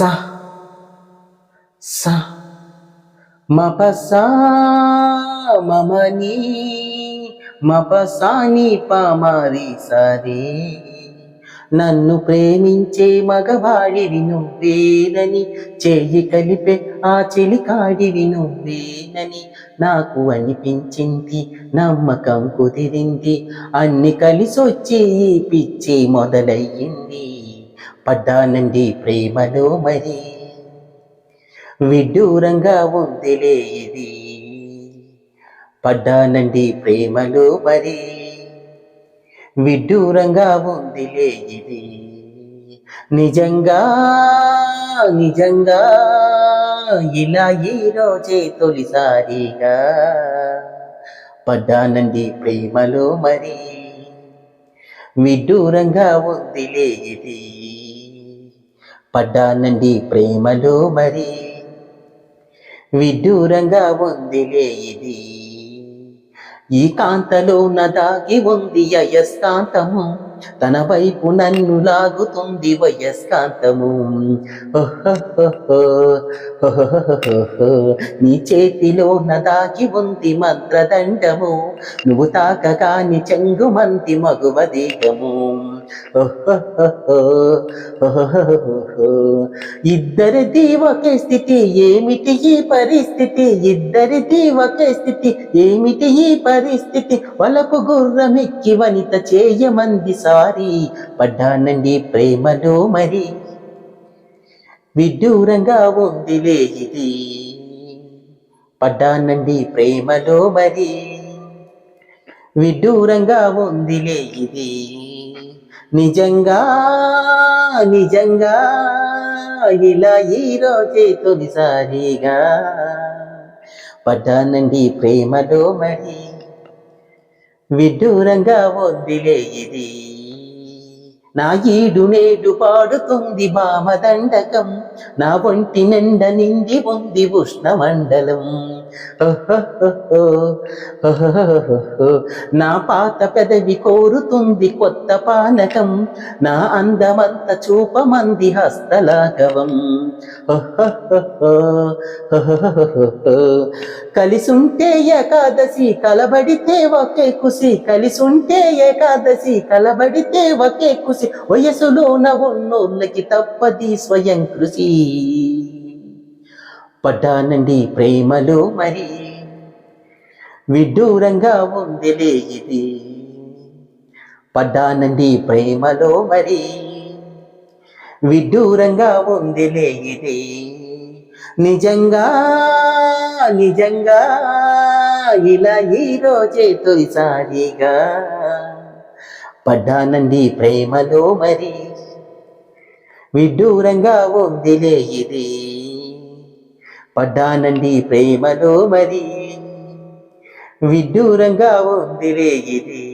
స. స మపసా మమని మపసాని పామారి సరే నన్ను ప్రేమించే మగవాడివి నువ్వేనని చెయ్యి కలిపే ఆ చెలికాడివి నువ్వేనని నాకు అనిపించింది నమ్మకం కుదిరింది అన్ని కలిసొచ్చి పిచ్చి మొదలయ్యింది. పడ్డానండి ప్రేమలో మరి. విడ్డూరంగా ఉందిలే ఇది. పడ్డానండి ప్రేమలో మరి. విడ్డూరంగా ఉందిలే ఇది. నిజంగా నిజంగా ఇలా ఈ రోజే తొలిసారిగా పడ్డానండి ప్రేమలో మరి. విడ్డూరంగా ఉందిలే ఇది. పడ్డానండి ప్రేమలో మరి. విడ్డూరంగా ఉందిలే ఇది. ఈ కాంతలో నదాగి ఉంది అయస్కాంతము తన వైపు నన్ను లాగుతుంది వయస్కాంతము నీ చేతిలో నదాగి ఉంది మంత్రదండము నువ్వు తాకగాని చెంగుమంది మగువ దేహము ఇద్దరిది ఒకే స్థితి ఏమిటి ఈ పరిస్థితి? ఇద్దరిది ఒకే స్థితి ఏమిటి ఈ పరిస్థితి? వలపు గుర్రమెక్కి వనిత చేయమంది సారి. పడ్డానండి ప్రేమలో మరి. విడ్డూరంగా ఉందిలే ఇది పడ్డానండి ప్రేమలో మరి. విడ్డూరంగా ఉందిలే ఇది నిజంగా నిజంగా ఇలా ఈరోజే తొలిసారిగా పడ్డానండి ప్రేమలో మరి విడ్డూరంగా వద్దిలే ఇది నా ఈడు నేడు పాడుతుంది భామదండకం నా ఒంటి నిండ నిండి ఉంది ఉష్ణమండలం. నా పాత పెదవి కోరుతుంది కొత్త పానకం నా అందమంత చూపమంది హస్తలాఘవం. కలిసుంటే ఏకాదశి కలబడితే ఒకే కుసి కలిసుంటే ఏకాదశి కలబడితే ఒకే కుసి వయసులోన ఉన్నోళ్ళకి తప్పది స్వయం కృషి. పడ్డానండి ప్రేమలో మరి. విడ్డూరంగా ఉందిలే ఇది. పడ్డానండి ప్రేమలో మరి. విడ్డూరంగా ఉందిలే ఇది. నిజంగా నిజంగా ఇలా ఈ రోజే తొలిసారిగా పడ్డానండి ప్రేమలో మరి. విడ్డూరంగా ఉందిలే ఇది. పడ్డానండి ప్రేమలో మరి. విడ్డూరంగా ఉందిరే ఇది.